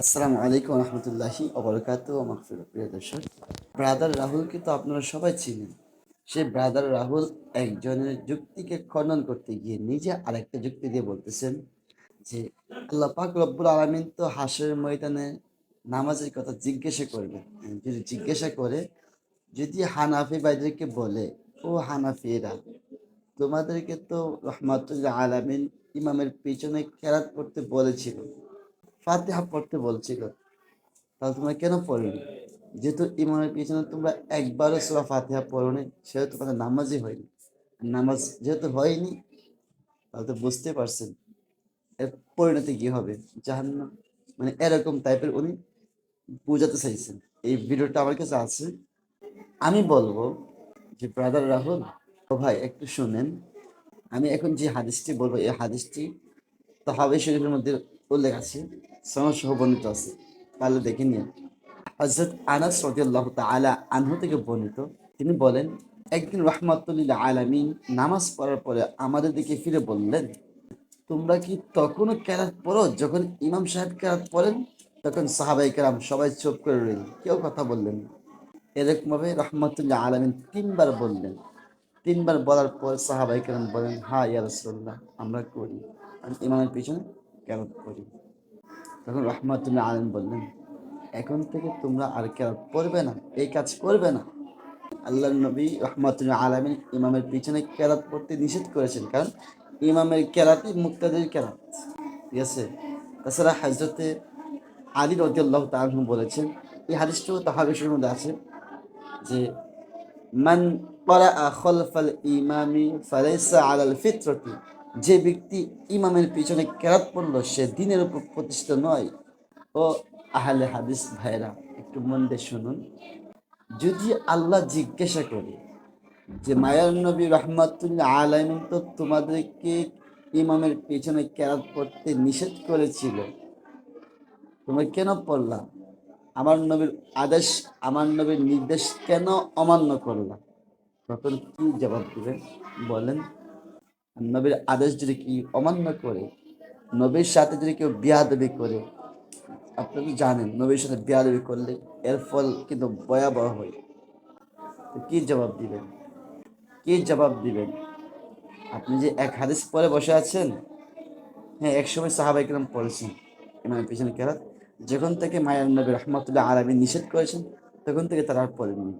আসসালামু আলাইকুম রহমতুল্লাহি অবরকাত আমার প্রিয় দর্শক। ব্রাদার রাহুলকে তো আপনারা সবাই চিনেন। সে ব্রাদার রাহুল একজনের যুক্তিকে খণ্ডন করতে গিয়ে নিজে আরেকটা যুক্তি দিয়ে বলতেছেন যে, আল্লাহ পাক রব্বুল আলমিন তো হাসের ময়দানে নামাজের কথা জিজ্ঞাসা করবেন। যদি জিজ্ঞাসা করে, যদি হানাফি ভাইদেরকে বলে, ও হানাফিরা, তোমাদেরকে তো রহমাতুল্লাহ আলামিন ইমামের পিছনে কেরাত করতে বলেছিল। ফাতিহা পড়তে বলছিল। তাহলে তোমরা কেন পড়নি? যেহেতু ইমামের পিছনে তোমরা একবারও সুরা ফাতিহা পড়নি, সেহেতু তোমাদের নামাজই হয়নি। নামাজ যেহেতু হয়নি, তাহলে তো বুঝতে পারছেন এর পরিণতি কি হবে। জাহান্নাম মানে এরকম টাইপের উনি বোঝাতে চাইছেন। এই ভিডিওটা আমার কাছে আছে। আমি বলব যে ব্রাদার রাহুল, ও ভাই, একটু শুনেন। আমি এখন যে হাদিসটি বলব, এই হাদিসটি তাহাবে শরীফের মধ্যে উল্লেখ আছে। সনদ সহ বর্ণিত আছে। তাহলে দেখে নিন হজরত আনাস রদিয়াল্লাহ তালা আনহু থেকে বর্ণিত, তিনি বলেন, একদিন রহমাতুল্লিল্লাহ আলামিন নামাজ পড়ার পরে আমাদের দিকে ফিরে বললেন, তোমরা কি তখনও কেরাত পড়ো যখন ইমাম সাহেব কেরাত পড়েন তখন সাহাবাই কেরাম সবাই চুপ করে রইল কেউ কথা বললেন এরকমভাবে রহমতুল্লাহ আলমিন তিনবার বললেন। তিনবার বলার পর সাহাবাই কেরাম বলেন হা ইয়া রসুল্লাহ আমরা করি। আর ইমামের পিছনে কেরাত করি। তখন রহমতুল্লাহ আলম বললেন, এখন থেকে তোমরা আর কেরাত পড়বে না, এই কাজ করবে না। আল্লাহ নবী রহমতুল্লাহ আলমিন ইমামের পিছনে কেরাত পড়তে নিষেধ করেছেন। কারণ ইমামের কেরাতই মুক্তাদের কেরাত। ঠিক আছে? তাছাড়া হাজরতে আলী রদিয়াল্লাহ তালু বলেছেন, এই হাদিসটাও তাহাবিসের মধ্যে আছে যে, মান পরা খলফাল ইমামি ফালাইসা আলাল ফিতরতি। যে ব্যক্তি ইমামের পিছনে কেরাত পড়ল, সে দিনের উপর প্রতিষ্ঠিত নয়। ও আহলে হাদিস ভাইরা একটু মন দিয়ে শুনুন। যদি আল্লাহ জিজ্ঞাসা করে যে, মায়ার নবী রহমাতুল্লাহ আলামিন তো তোমাদেরকে ইমামের পিছনে কেরাত পড়তে নিষেধ করেছিল, তোমরা কেন পড়লা? আমার নবীর আদেশ, আমার নবীর নির্দেশ কেন অমান্য করলা? তখন কি জবাব দিবেন? বলেন। নবীর আদেশ যদি কি অমান্য করে, নবীর সাথে যদি কেউ বিয়াদবি করে, আপনি তো জানেন নবীর সাথে বিয়াদবি করলে এর ফল কিন্তু ভয়াবহ হয়। কি জবাব দিবেন? কি জবাব দিবেন? আপনি যে এক হাদিস পরে বসে আছেন হ্যাঁ একসময় সাহাবাই কিরাম পড়েছেন, ইমামের পিছনে কেরাত, যখন থেকে মায়ের নবী রহমতুল্লাহ আলমী নিষেধ করেছেন, তখন থেকে তারা আর পড়েননি।